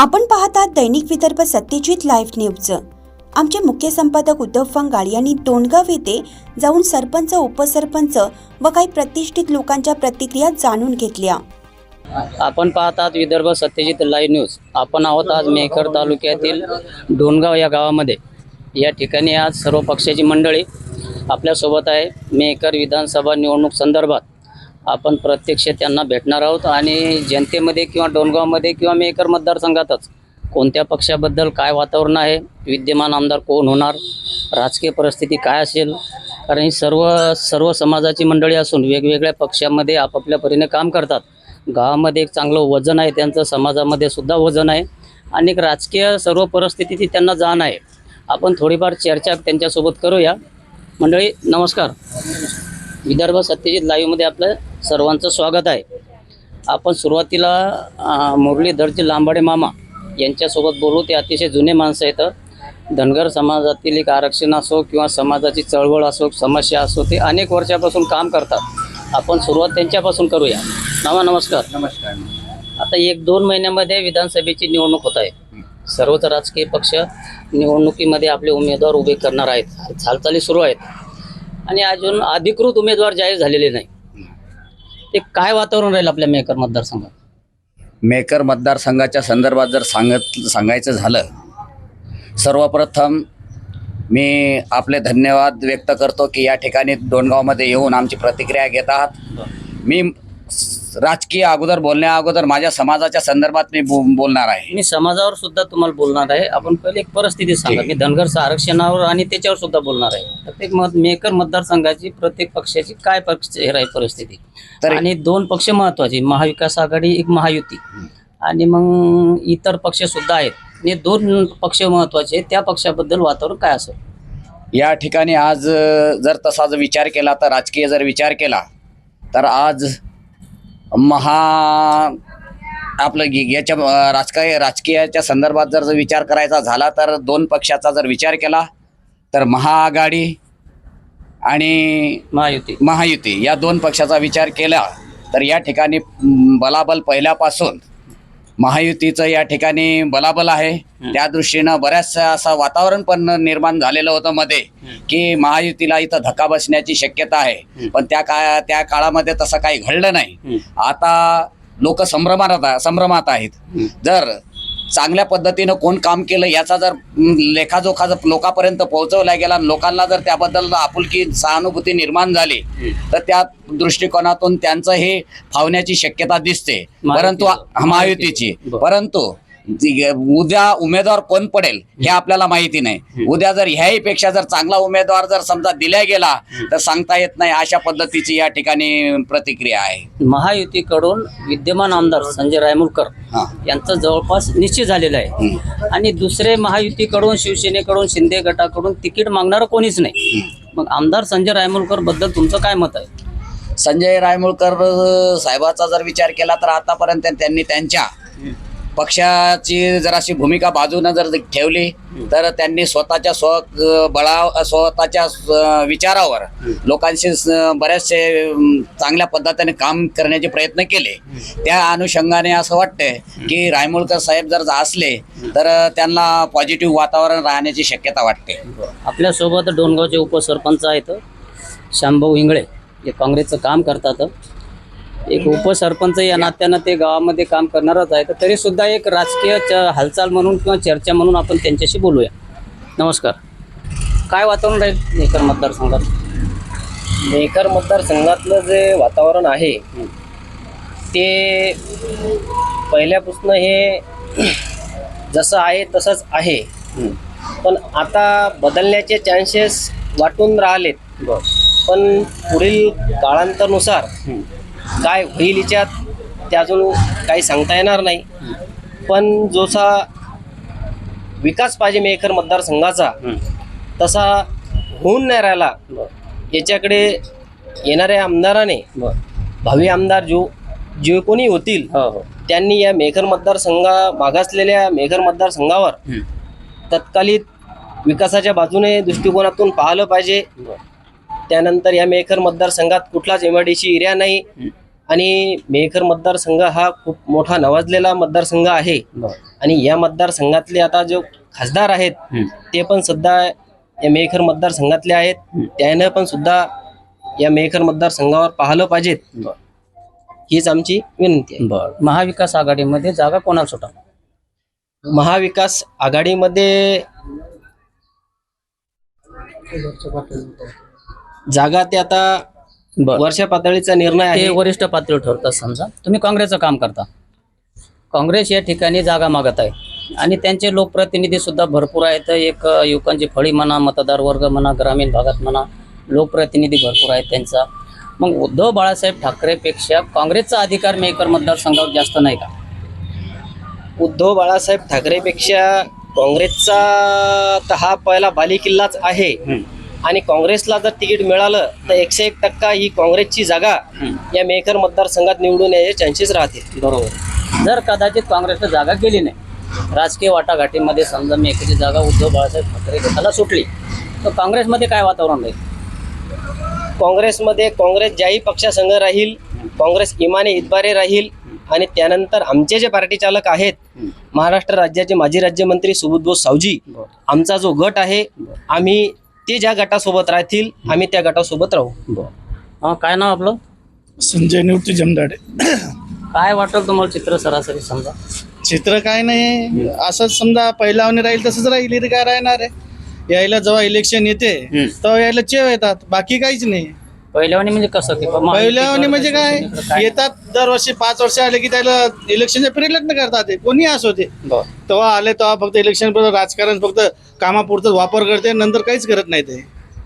आपण पाहतात दैनिक Vidarbha Satyajit live news. आमचे मुख्य संपादक उद्धव फंगाळ यांनी दोनगाव येथे जाऊन सरपंच उपसरपंच व काही प्रतिष्ठित लोकांच्या प्रतिक्रिया जाणून घेतल्या. आपण पाहतात विदर्भ सत्यजित लाईव्ह न्यूज. आपण आहोत आज मेहकर तालुक्यातील डोणगाव या गावामध्ये. या ठिकाणी आज सर्व पक्षाची मंडळी आपल्यासोबत आहे. मेहकर विधानसभा निवडणूक संदर्भात. आपण प्रत्यक्ष त्यांना भेटणार आहोत आणि जनतेमध्ये किंवा डोणगावमध्ये किंवा मेकर मतदारसंघातच कोणत्या पक्षाबद्दल काय वातावरण आहे विद्यमान आमदार कोण होणार राजकीय परिस्थिती काय असेल कारण ही सर्व सर्व समाजाची मंडळी असून वेगवेगळ्या पक्षामध्ये आपापल्या परीने काम करतात. गावामध्ये एक चांगलं वजन आहे त्यांचं समाजामध्ये सुद्धा वजन आहे आणि एक राजकीय सर्व परिस्थितीची त्यांना जाण आहे. आपण थोडीफार चर्चा त्यांच्यासोबत करूया. मंडळी नमस्कार. विदर्भ सत्यजित लाईव्हमध्ये आपलं सर्वांचं स्वागत आहे. आपण सुरुवातीला मुरलीधरजी लांबाडे मामा यांच्यासोबत बोलू. ते अतिशय जुने माणसं आहेत. धनगर समाजातील एक आरक्षण असो किंवा समाजाची चळवळ असो समस्या असो ते अनेक वर्षापासून काम करतात. आपण सुरुवात त्यांच्यापासून करूया. मामा नमस्कार. नमस्कार. आता एक दोन महिन्यामध्ये विधानसभेची निवडणूक होत आहे. सर्वच राजकीय पक्ष निवडणुकीमध्ये आपले उमेदवार उभे करणार आहेत. हालचाली सुरू आहेत. आणि अजून अधिकृत उमेदवार जाहीर झालेले नाही. ते काय वातावरण राहील आपल्या मेकर मतदारसंघात? मेकर मतदारसंघाच्या संदर्भात जर सांगत सांगायचं झालं सर्वप्रथम मी आपले धन्यवाद व्यक्त करतो की या ठिकाणी दोनगावमध्ये येऊन आमची प्रतिक्रिया घेत आहात. मी स- राजकीय अगोदर बोलण्या अगोदर माझ्या समाजाच्या संदर्भात मी बो बोलणार आहे. मी समाजावर सुद्धा तुम्हाला बोलणार आहे. आपण पहिले एक परिस्थिती सांगा मी धनगर आरक्षणावर आणि त्याच्यावर सुद्धा बोलणार आहे. प्रत्येक मत मेकर मतदारसंघाची प्रत्येक पक्षाची काय पक्ष हे राहील परिस्थिती? तर- आणि दोन पक्ष महत्त्वाचे महाविकास आघाडी एक महायुती. आणि मग इतर पक्ष सुद्धा आहेत. आणि दोन पक्ष महत्त्वाचे आहेत. त्या पक्षाबद्दल वातावरण काय असेल? या ठिकाणी आज अ, जर तसा जर विचार केला तर राजकीय जर विचार केला तर आज महा आपलं गी- याच्या राजकीय राजकीयाच्या संदर्भात जर जर विचार करायचा झाला तर दोन पक्षाचा जर विचार केला तर महाआघाडी आणि महायुती. महायुती या दोन पक्षाचा विचार केला तर या ठिकाणी बलाबल पहिल्यापासून महायुतीचं या ठिकाणी बलाबल आहे. त्या दृष्टीनं बऱ्याचशा असं वातावरण पण निर्माण झालेलं होतं मध्ये की महायुतीला इथं धक्का बसण्याची शक्यता आहे. पण त्या का त्या काळामध्ये तसं काही घडलं नाही. आता लोक संभ्रमात संभ्रमात आहेत. जर चांगल्या पद्धतीनं कोण काम केलं याचा जर लेखाजोखा जर लोकांपर्यंत पोहोचवला गेला आणि लोकांना जर त्याबद्दल आपुलकी सहानुभूती निर्माण झाली तर त्या दृष्टिकोनातून त्यांचं हे फावण्याची शक्यता दिसते. परंतु महायुतीचं. परंतु उद्या उमेदवार कोण पडेल हे आपल्याला माहिती नाही. उद्या जर ह्याही पेक्षा जर चांगला उमेदवार जर समजा दिला गेला तर सांगता येत नाही अशा पद्धतीची या ठिकाणी प्रतिक्रिया आहे. महायुतीकडून विद्यमान आमदार संजय रायमुलकर हा. यांचं जवळपास निश्चित झालेलं आहे. आणि दुसरे महायुतीकडून शिवसेनेकडून शिंदे गटाकडून तिकीट मागणारं कोणीच नाही. मग आमदार संजय रायमुलकरबद्दल तुमचं काय मत आहे? संजय रायमुळकर साहेबाचा जर विचार केला तर आतापर्यंत त्यांनी त्यांच्या पक्षाची जराशी भूमिका बाजूनं जर ठेवली तर त्यांनी स्वतःच्या स्व बळा स्वतःच्या विचारावर लोकांशी अम, चांगल्या पद्धतीने काम करण्याचे प्रयत्न केले. त्या अनुषंगाने असं वाटतंय की रायमुळकर साहेब जर असले तर त्यांना पॉझिटिव्ह वातावरण राहण्याची शक्यता वाटते. आपल्यासोबत डोणगावचे उपसरपंच आहेत शांभाऊ इंगळे जे काँग्रेसचं काम करतात. एक उपसरपंच या नात्यानं ते गावामध्ये काम करणारच आहे. तर तरी सुद्धा एक राजकीय हालचाल म्हणून किंवा चर्चा म्हणून आपण त्यांच्याशी बोलूया. नमस्कार. काय वातावरण राहील मेकर मतदारसंघात? मेकर मतदारसंघातलं जे वातावरण आहे ते पहिल्यापासून हे जसं आहे तसंच आहे. पण आता बदलण्याचे चान्सेस वाटून राहिलेत. पण पुढील काळांतरानुसार काय होईल याच्यात ते अजून काही सांगता येणार नाही. पण जोसा विकास पाहिजे मेकर मतदारसंघाचा तसा होऊन नाही राहिला. याच्याकडे येणाऱ्या आमदाराने भावी आमदार जो जे कोणी होतील हो हो. त्यांनी या मेघर मतदारसंघा मागासलेल्या मेघर मतदारसंघावर. तत्कालित विकासाच्या बाजूने दृष्टिकोनातून पाहिलं पाहिजे. त्यानंतर या मेघर मतदारसंघात कुठलाच M I D C area नाही. आणि मेहकर मतदारसंघ हा खूप मोठा नवाजलेला मतदारसंघ आहे. आणि या मतदारसंघातले आता जो खासदार आहेत. ते पण सुद्धा या मेहकर मतदारसंघातले आहेत. हं. त्यानं पण सुद्धा या मेहकर मतदारसंघावर पाहिलं पाहिजेत. हीच आमची विनंती आहे. बरं. महाविकास आघाडीमध्ये जागा कोणाला सुटा? महाविकास आघाडीमध्ये जागा ते आता वर्षा पातळीचा निर्णय ते आहे. वरिष्ठ पातळीवर ठरतात समजा. तुम्ही काँग्रेसचं काम करता. काँग्रेस या ठिकाणी जागा मागत आहे. आणि त्यांचे लोकप्रतिनिधी सुद्धा भरपूर आहेत. एक अ, युवकांची फळी म्हणा मतदार वर्ग म्हणा ग्रामीण भागात म्हणा लोकप्रतिनिधी भरपूर आहेत त्यांचा. मग उद्धव बाळासाहेब ठाकरेपेक्षा काँग्रेसचा अधिकार मेकर मतदारसंघावर जास्त नाही का? उद्धव बाळासाहेब ठाकरेपेक्षा काँग्रेसचा तर हा पहिला बालेकिल्लाच आहे. आणि काँग्रेसला जर तिकीट मिळालं तर एकशे एक टक्का ही काँग्रेसची जागा या मेकर मतदारसंघात निवडून यायचे चान्सेस राहतील. बरोबर. जर कदाचित काँग्रेसला जागा गेली नाही राजकीय वाटाघाटीमध्ये समजा मेकची जागा उद्धव बाळासाहेब ठाकरे गटाला सुटली तर काँग्रेसमध्ये काय वातावरण राहील? काँग्रेसमध्ये काँग्रेस ज्याही पक्षासंघ राहील काँग्रेस इमाने इतबारे राहील आणि त्यानंतर आमचे जे पार्टी चालक आहेत महाराष्ट्र राज्याचे माजी राज्यमंत्री सुबोधबोस सावजी आमचा जो गट आहे आम्ही ते ज्या गटासोबत राहतील आम्ही त्या गटासोबत राहू. हां काय नाव आपलं? संजय निवृत्ती जमदाडे. काय वाटलं तुम्हाला चित्र सरासरी समजा? चित्र काय नाही. असंच समजा पहिल्यावणी राहील तसंच राहील इथे काय राहणार आहे. यायला जेव्हा इलेक्शन येते. तेव्हा यायला चेव येतात. बाकी काहीच नाही. पहिल्यावानी म्हणजे कसं की बाबा पहिल्यावणी म्हणजे काय? येतात दरवर्षी पाच वर्ष आले की त्याला इलेक्शनच्या पिरियड लग्न करतात ते. कोणी असो ते. तेव्हा आले तेव्हा फक्त इलेक्शन राजकारण फक्त कामापुरतं वापर करते नंतर काहीच करत नाही ते.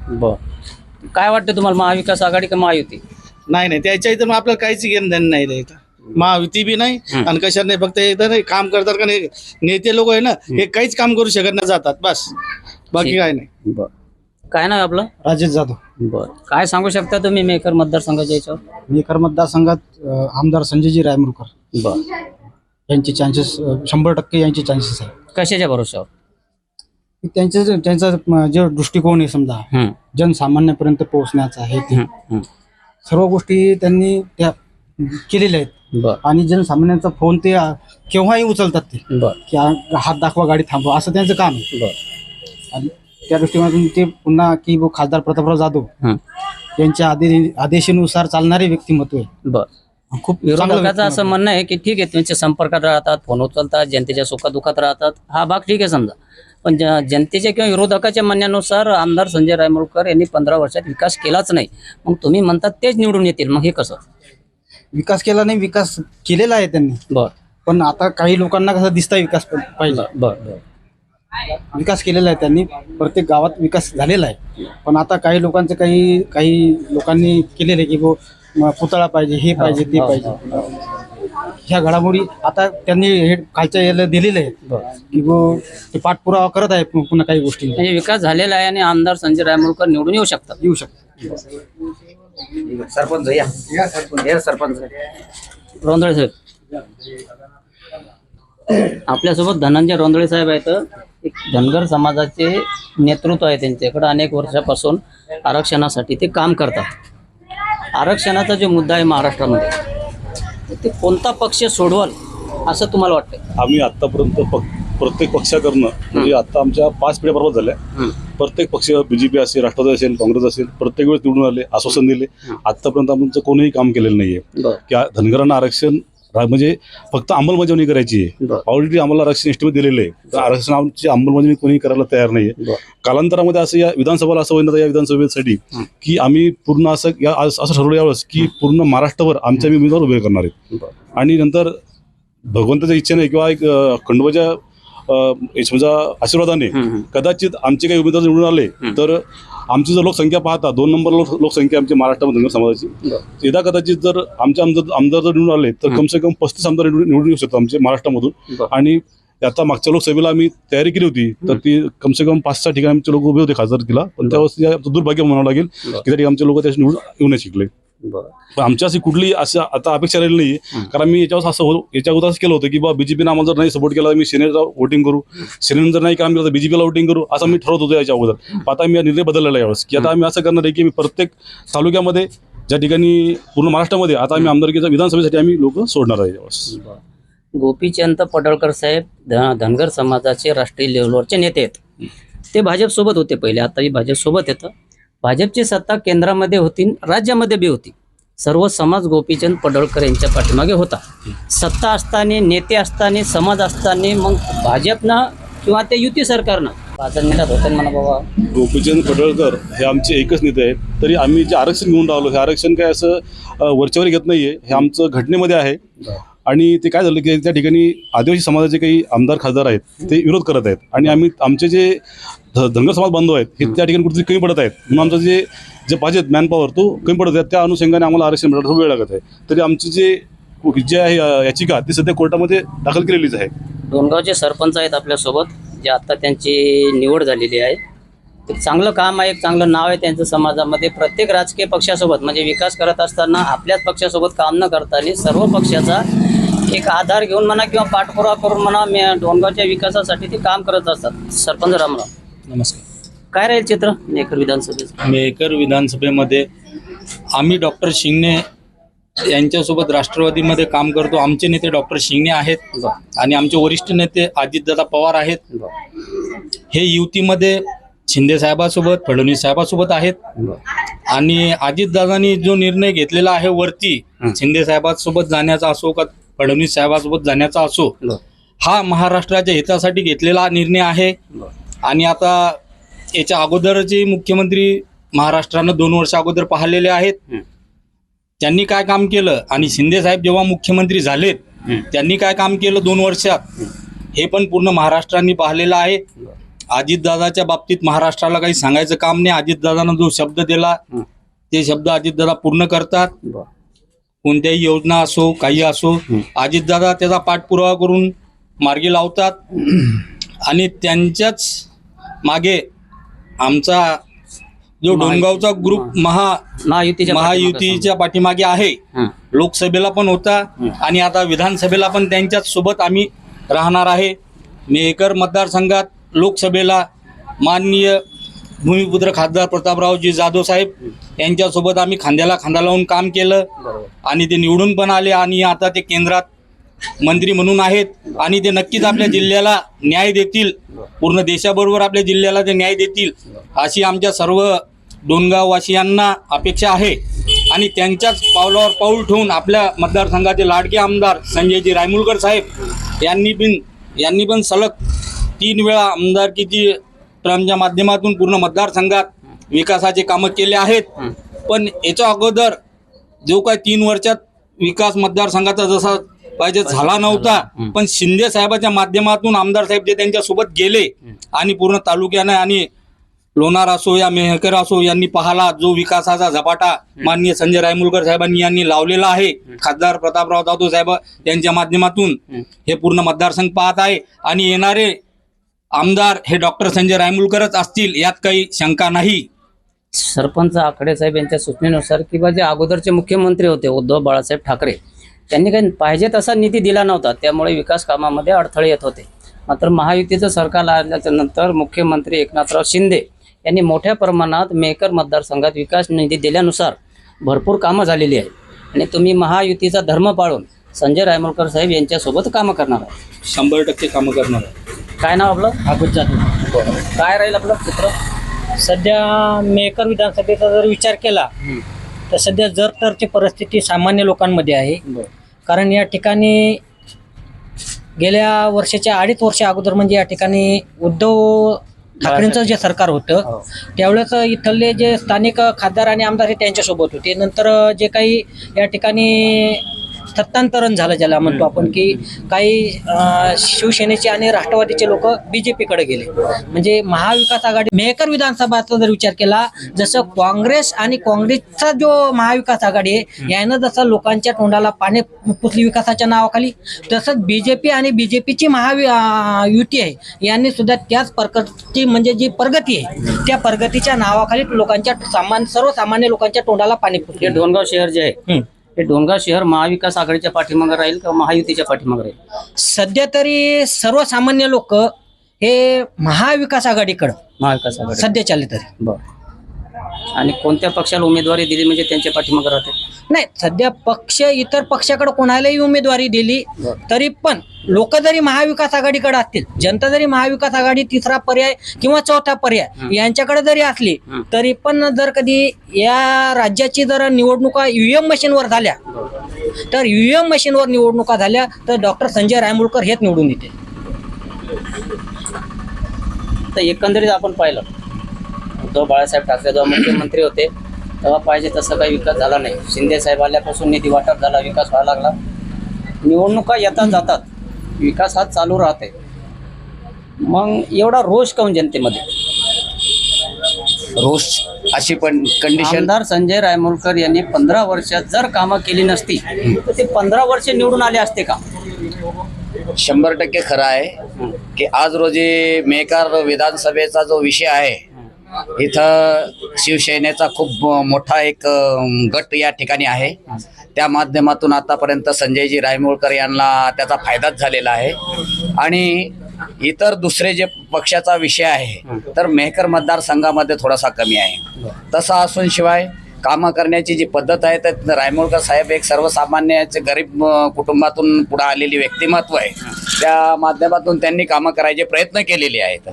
बरं. काय वाटतं तुम्हाला महाविकास आघाडी का महायुती? नाही नाही. त्याच्या इथं मग आपल्याला काहीच घेणं देणं नाही रे महायुती बी नाही. आणि कशा नाही फक्त इथं नाही काम करतात का नाही नेते लोक आहे ना हे. काहीच काम करू शकत नाही जातात. बस. बाकी. काय नाही. काय नाव आहे आपलं? राजेश जाधव. बरं. काय सांगू शकता तुम्ही मेकर मतदारसंघाच्या याच्यावर? मेकर मतदारसंघात अ, आमदार संजयजी रायमुरकर. बरं. यांचे चान्सेस शंभर टक्के यांचे चान्सेस आहे कशाच्या भरोशावर त्यांचे त्यांचा अ, जे दृष्टिकोन आहे समजा जनसामान्यापर्यंत पोहोचण्याचा आहे ते. सर्व गोष्टी त्यांनी त्या केलेल्या आहेत. बरं. आणि जनसामान्यांचा फोन ते अ, केव्हाही उचलतात ते. बरं. की आ- हात दाखवा गाडी थांबवा असं त्यांचं काम आहे. बरं. आणि त्या दृष्टिकोनातून ते पुन्हा की बुवा खासदार प्रतापराव जाधव हं, यांच्या आदे आदेशानुसार चालणारे व्यक्तिमत्व आहे. बरं. खूप चांगलं विरोधकाचं असं म्हणणं आहे की ठीक आहे त्यांच्या संपर्कात राहतात फोन उचलतात जनतेच्या सुखादुखात राहतात. हा भाग ठीक आहे समजा. पण ज- जनतेच्या किंवा विरोधकाच्या म्हणण्यानुसार आमदार संजय रायमुळकर यांनी पंधरा वर्षात विकास केलाच नाही. मग तुम्ही म्हणतात तेच निवडून येतील. मग हे कसं? विकास केला नाही विकास केलेला आहे त्यांनी. बर. पण आता काही लोकांना कसं दिसतंय विकास प- पाहिजे. बर बर. विकास केलेला आहे त्यांनी. प्रत्येक गावात विकास झालेला आहे. पण आता काही लोकांचं काही काही लोकांनी केलेलं आहे की बो म, पुतळा पाहिजे हे पाहिजे ते पाहिजे. ह्या घडामोडी आता त्यांनी हे खालच्या याला दिलेलं आहे की बो ते पाठपुरावा करत आहे पु- पुन्हा काही गोष्टी. म्हणजे विकास झालेला आहे आणि आमदार संजय रायमुळकर निवडून येऊ शकतात. येऊ शकतात. सरपंच या. या सरपंच. या सरपंच. रोंदळे साहेब. आपल्यासोबत धनंजय रोंदळे साहेब आहेत. एक धनगर समाजाचे नेतृत्व आहे त्यांच्याकडे. अनेक वर्षापासून आरक्षणासाठी ते काम करतात. आरक्षणाचा जो मुद्दा आहे महाराष्ट्रामध्ये ते कोणता पक्ष सोडवल असं तुम्हाला वाटतं आम्ही आतापर्यंत पक प्रत्येक पक्षाकडनं म्हणजे आता आमच्या पाच पिढ्या बरोबर झाल्या. प्रत्येक पक्ष बीजेपी असेल राष्ट्रवादी असेल काँग्रेस असेल प्रत्येक वेळेस निवडून आले आश्वासन दिले. आतापर्यंत आमचं कोणीही काम केलेलं नाहीये. की धनगरांना आरक्षण रा- म्हणजे फक्त अंमलबजावणी करायची आहे बरं. ऑलरेडी आम्हाला आरक्षण एस्टिमेट दिलेलं आहे तर आरक्षणाची अंमलबजावणी कोणी करायला तयार नाहीये बरं. कालांतरामध्ये असं या विधानसभेला असं आता या विधानसभेसाठी की आम्ही पूर्ण असं या असं ठरवलं यावेळेस की पूर्ण महाराष्ट्रभर आमच्या आम्ही उमेदवार उभे करणार आहेत बरं. आणि नंतर भगवंताच्या इच्छेने किंवा एक अं, खंडोबाच्या अं, आशीर्वादाने. कदाचित आमचे काही उमेदवार निवडून आले तर आमची जर लोकसंख्या पाहता दोन नंबर लोक लोकसंख्या आमची महाराष्ट्रामध्ये समाजाची. यदा कदाचित जर आमचे आमदार आमदार जर निवडून आले तर कमसे कम पस्तीस आमदार निवडून येऊ शकतो आमचे महाराष्ट्रामधून. आणि आता मागच्या लोकसभेला आम्ही तयारी केली होती तर ती कमसे कम पाच सहा ठिकाणी आमचे लोक उभे होते खासदारकीला. पण त्यावेळेस दुर्भाग्य म्हणावं लागेल की ठिकाणी आमचे लोक त्याशी निवडून येऊ नाही शिकले. पण आमच्या अशी कुठली असं आता अपेक्षा राहिली नाही. कारण मी याच्यावर असं हो- याच्या अगोदर असं केलं होतं की बाबा बीजेपीनं आम्हाला जर नाही सपोर्ट केला तर मी सेनेला वोटिंग करू. सेनेनं जर नाही काम केलं तर बीजेपीला वोटिंग करू. असं मी ठरवत होतो याच्या अगोदर. आता मी हा निर्णय बदललेला यावेळेस. की आता आम्ही असं करणार आहे की मी प्रत्येक तालुक्यामध्ये ज्या ठिकाणी पूर्ण महाराष्ट्रामध्ये आता आम्ही आमदारकीच्या विधानसभेसाठी आम्ही लोक सोडणार आहे बस. गोपीचंद पडळकर साहेब धनगर समाजाचे राष्ट्रीय लेवलवरचे नेते आहेत. ते भाजपसोबत होते पहिले. आताही भाजपसोबत येतं. भाजपची सत्ता केंद्रामध्ये होती राज्यामध्ये बी होती. सर्व समाज गोपीचंद पडळकर यांच्या पाठीमागे होता. सत्ता असताना नेते असताना समाज असताना मग भाजपनं किंवा ते युती सरकारनं. मिनिटात होतं म्हणा बाबा. गोपीचंद पडळकर हे आमचे एकच नेते आहेत. तरी आम्ही जे आरक्षण घेऊन राहिलो हे आरक्षण काय असं वरच्यावर घेत नाहीये. हे आमचं घटनेमध्ये आहे. आणि ते काय झालं की त्या ठिकाणी आदिवासी समाजाचे काही आमदार खासदार आहेत ते विरोध करत आहेत. आणि आम्ही आमचे जे ध- धनगर समाज बांधव आहेत हे त्या ठिकाणी कुठेतरी कमी पडत आहेत. म्हणून आमचं जे जे पाहिजे मॅनपॉवर तो कमी पडत आहे. त्या अनुषंगाने आम्हाला आरक्षण मिळायला वेळ लागत आहे. तरी आमचे जे जे आहे याचिका ती सध्या कोर्टामध्ये दाखल केलेलीच आहे. डोनगावचे सरपंच आहेत आपल्यासोबत जे आत्ता त्यांची निवड झालेली आहे. चांगलं काम आहे एक चांगलं नाव आहे त्यांचं समाजामध्ये. प्रत्येक राजकीय पक्षासोबत म्हणजे विकास करत असताना आपल्याच पक्षासोबत काम न करताना सर्व पक्षाचा एक आधार घेऊन म्हणा किंवा पाठपुरावा करून म्हणा मे डोनगावच्या विकासासाठी ते काम करत असतात. सरपंच रामराव. नमस्कार. काय राहील चित्र? मेकर विधानसभेचं. मेकर विधानसभेमध्ये आम्ही डॉक्टर शिंगणे यांच्यासोबत राष्ट्रवादीमध्ये काम करतो. आमचे नेते डॉक्टर शिंगणे आहेत आणि आमचे वरिष्ठ नेते अजितदादा पवार आहेत. हे युतीमध्ये शिंदे साहेबासोबत फडणवीस साहेबासोबत आहेत. आणि अजितदादांनी जो निर्णय घेतलेला आहे वरती शिंदे साहेबांसोबत जाण्याचा असो का फडणवीस साहेबांसोबत जाण्याचा असो हा महाराष्ट्राच्या हितासाठी घेतलेला निर्णय आहे. आणि आता याच्या अगोदरचे मुख्यमंत्री महाराष्ट्रानं दोन वर्ष अगोदर पाहिलेले आहेत. त्यांनी काय काम केलं? आणि शिंदे साहेब जेव्हा मुख्यमंत्री झालेत. त्यांनी काय काम केलं दोन वर्षात? हे. पण पूर्ण महाराष्ट्राने पाहिलेलं आहे. अजितदादाच्या बाबतीत महाराष्ट्राला काही सांगायचं काम नाही. अजितदादानं जो शब्द दिला. ते शब्द अजितदादा पूर्ण करतात. कोणत्याही योजना असो काही असो अजितदादा त्याचा पाठपुरावा करून मार्गी लावतात. आणि त्यांच्याच मागे आमचा जो डोंगावचा ग्रुप महा महायुतीच्या पाठीमागे आहे. लोकसभेला पण होता आणि आता विधानसभेला पण त्यांच्याच सोबत आम्ही राहणार आहे. मेहकर मतदारसंघात लोकसभेला माननीय भूमिपुत्र खासदार प्रतापरावजी जाधव साहेब यांच्यासोबत आम्ही खांद्याला खांदा लावून काम केलं आणि ते निवडून पण आले आणि आता ते केंद्रात मंत्री म्हणून आहेत आणि ते नक्कीच आपल्या जिल्ह्याला न्याय देतील. पूर्ण देशाबरोबर आपल्या जिल्ह्याला ते न्याय देतील अशी आमच्या सर्व डोनगाववासियांना अपेक्षा आहे. आणि त्यांच्याच पावलावर पाऊल ठेवून आपल्या मतदारसंघाचे लाडके आमदार संजयजी रायमुलकर साहेब यांनी पण यांनी पण सलग तीन वेळा आमदारकीची ट्रमच्या माध्यमातून पूर्ण मतदारसंघात विकासाचे कामं केले आहेत. पण याच्या अगोदर जो काय तीन वर्षात विकास मतदारसंघाचा जसा पाहिजे झाला नव्हता पण शिंदे साहेबाच्या माध्यमातून आमदार साहेब जे त्यांच्यासोबत गेले आणि पूर्ण तालुक्याने आणि लोणार असो या मेहकर असो यांनी पाहला जो विकासाचा झपाटा माननीय संजय रायमुलकर साहेबांनी यांनी लावलेला आहे. खासदार प्रतापराव जाधव साहेब यांच्या माध्यमातून हे पूर्ण मतदारसंघ पाहत आहे. आणि येणारे आमदार हे डॉक्टर संजय रायमुलकरच असतील यात काही शंका नाही. सरपंच आकडे साहेब यांच्या सूचनेनुसार किंवा जे अगोदरचे मुख्यमंत्री होते उद्धव बाळासाहेब ठाकरे त्यांनी काही पाहिजे तसा निधी दिला नव्हता. त्यामुळे विकास कामामध्ये अडथळे येत होते. मात्र महायुतीचं सरकार आल्याच्यानंतर मुख्यमंत्री एकनाथराव शिंदे यांनी मोठ्या प्रमाणात मेकर मतदारसंघात विकास निधी दिल्यानुसार भरपूर कामं झालेली आहेत. आणि तुम्ही महायुतीचा धर्म पाळून संजय रायमुलकर साहेब यांच्यासोबत कामं करणार आहे शंभर टक्के कामं करणार आहे काय नाव आपलं? अगोदर जातो काय राहील आपलं चित्र? सध्या मेकर विधानसभेचा जर विचार केला तर सध्या जर तरची परिस्थिती सामान्य लोकांमध्ये आहे. कारण या ठिकाणी गेल्या वर्षाच्या अडीच वर्ष अगोदर म्हणजे या ठिकाणी उद्धव ठाकरेंचं जे सरकार होतं त्यावेळेस इथले जे स्थानिक खासदार आणि आमदार हे त्यांच्यासोबत होते. नंतर जे काही या ठिकाणी सत्तांतरण झालं ज्याला म्हणतो आपण की काही शिवसेनेचे आणि राष्ट्रवादीचे लोक बीजेपीकडे गेले. म्हणजे महाविकास आघाडी मेहकर विधानसभाचा जर विचार केला जसं काँग्रेस आणि काँग्रेसचा जो महाविकास आघाडी आहे यानं जसं लोकांच्या तोंडाला पाणी पुसली विकासाच्या नावाखाली तसंच बीजेपी आणि बीजेपीची महावि युती आहे यांनी सुद्धा त्याच प्रकारची म्हणजे जी प्रगती आहे त्या प्रगतीच्या नावाखाली लोकांच्या सामान्य सर्वसामान्य लोकांच्या तोंडाला पाणी पुसले. डोनगाव शहर जे आहे हं. डोनगाव शहर महाविकास आघाडीच्या पाठीमागे राहील किंवा महायुतीच्या पाठीमागे राहील? सध्या तरी सर्वसामान्य लोक हे महाविकास आघाडीकडं महाविकास आघाडी सध्या चालले तरी. बरं. आणि कोणत्या पक्षाला उमेदवारी दिली म्हणजे त्यांच्या पाठीमागे राहते. नाही सध्या पक्ष इतर पक्षाकडे कोणालाही उमेदवारी दिली तरी पण लोक जरी महाविकास आघाडीकडे असतील जनता जरी महाविकास आघाडी तिसरा पर्याय किंवा चौथा पर्याय यांच्याकडे जरी असली. तरी पण जर कधी या राज्याची जर निवडणुका ईव्हीएम मशीनवर झाल्या तर ईव्हीएम मशीनवर निवडणुका झाल्या तर डॉक्टर संजय रायमुळकर हेच निवडून येते तर एकंदरीत आपण पाहिलं उद्धव बाळासाहेब ठाकरे जेव्हा मुख्यमंत्री होते तेव्हा पाहिजे तसं काही विकास झाला नाही. शिंदे साहेब आल्यापासून निधी वाटप झाला विकास व्हायला लागला. निवडणुका येतात जातात विकास हा चालू राहते. मग एवढा रोष काऊन जनतेमध्ये? रोष अशी पण कंडिशन आमदार संजय रायमुळकर यांनी पंधरा वर्षात जर कामं केली नसती तर ते पंधरा वर्ष निवडून आले असते का? शंभर टक्के खरं आहे की आज रोजी मेकार विधानसभेचा जो विषय आहे इथं शिवसेनेचा खूप मोठा एक गट या ठिकाणी आहे. त्या माध्यमातून आतापर्यंत संजयजी रायमोळकर यांना त्याचा फायदाच झालेला आहे. आणि इतर दुसरे जे पक्षाचा विषय आहे तर मेहकर मतदारसंघामध्ये थोडासा कमी आहे. तसा असून शिवाय कामं करण्याची जी पद्धत आहे तर रायमोळकर साहेब एक सर्वसामान्याचे गरीब कुटुंबातून पुढे आलेली व्यक्तिमत्व आहे. त्या माध्यमातून त्यांनी कामं करायचे प्रयत्न केलेले आहेत.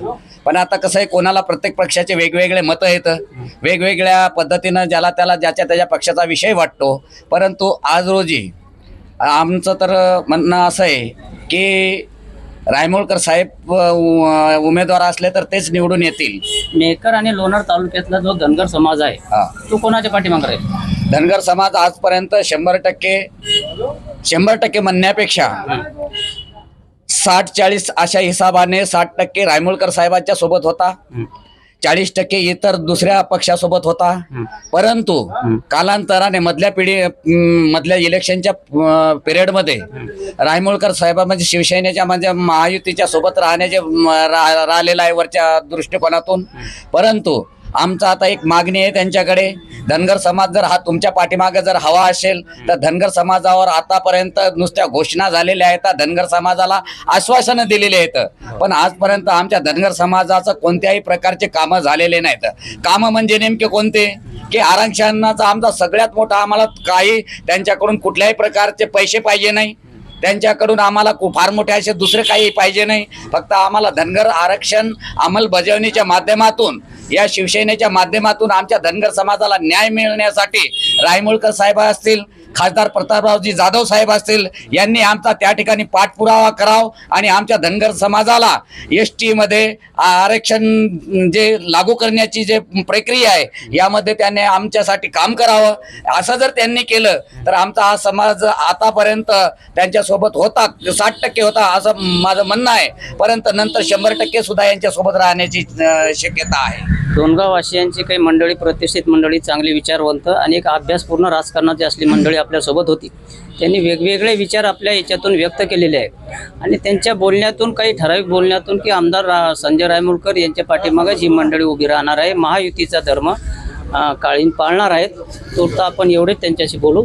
पण आता कसं आहे कोणाला प्रत्येक पक्षाचे वेगवेगळे मतं येतं वेगवेगळ्या पद्धतीनं ज्याला त्याला ज्याच्या त्याच्या पक्षाचा विषय वाटतो. परंतु आज रोजी आमचं तर म्हणणं असं आहे की रायमुळकर साहेब उमेदवार असले तर तेच निवडून येतील. मेकर आणि लोणार तालुक्यातला जो धनगर समाज आहे तो कोणाच्या पाठीमागे राहील? धनगर समाज आजपर्यंत शंभर टक्के शंभर टक्के म्हणण्यापेक्षा साठ चाळीस अशा हिसाबाने साठ टक्के रायमुळकर साहेबांच्या सोबत होता. चाळीस टक्के इतर दुसऱ्या पक्षासोबत होता. परंतु कालांतराने मधल्या पिढी मधल्या इलेक्शनच्या पिरियडमध्ये रायमुळकर साहेबा म्हणजे शिवसेनेच्या म्हणजे महायुतीच्या सोबत राहण्याचे राहिलेलं आहे वरच्या दृष्टिकोनातून. परंतु आमचं आता एक मागणी आहे त्यांच्याकडे. धनगर समाज जर हा तुमच्या पाठीमागे जर हवा असेल तर धनगर समाजावर आतापर्यंत नुसत्या घोषणा झालेल्या आहेत. धनगर समाजाला आश्वासनं दिलेली आहेत. पण आजपर्यंत आमच्या धनगर समाजाचं कोणत्याही प्रकारचे कामं झालेले नाहीत. कामं म्हणजे नेमके कोणते? की आरक्षणाचा आमचा सगळ्यात मोठा आम्हाला काही त्यांच्याकडून कुठल्याही प्रकारचे पैसे पाहिजे नाही. त्यांच्याकडून आम्हाला खूप फार मोठे असे दुसरे काही पाहिजे नाही. फक्त आम्हाला धनगर आरक्षण अंमलबजावणीच्या माध्यमातून या शिवसेनेच्या माध्यमातून आमच्या धनगर समाजाला न्याय मिळण्यासाठी रायमुळकर साहेब असतील खासदार प्रतापरावजी जाधव साहेब असतील यांनी आमचा त्या ठिकाणी पाठपुरावा करावा आणि आमच्या धनगर समाजाला एस टीमध्ये आरक्षण जे लागू करण्याची जे प्रक्रिया आहे यामध्ये त्यांनी आमच्यासाठी काम करावं. असं जर त्यांनी केलं तर आमचा हा समाज आतापर्यंत त्यांच्यासोबत होता साठ टक्के होता असं माझं म्हणणं आहे. परंतु नंतर शंभर टक्के सुद्धा यांच्यासोबत राहण्याची शक्यता आहे. दोनगाववासियांची काही मंडळी प्रतिष्ठित मंडळी चांगली विचारवंत आणि एक अभ्यासपूर्ण राजकारणाची असली मंडळी आपल्यासोबत होती त्यांनी वेगवेगळे विचार आपल्या याच्यातून व्यक्त केलेले आहेत. आणि त्यांच्या बोलण्यातून काही ठराविक बोलण्यातून की आमदार रा- संजय रायमुळकर यांच्या पाठीमागे ही मंडळी उभी राहणार आहे महायुतीचा धर्म काळीन पाळणार आहेत तो तर आपण एवढेच त्यांच्याशी बोलू.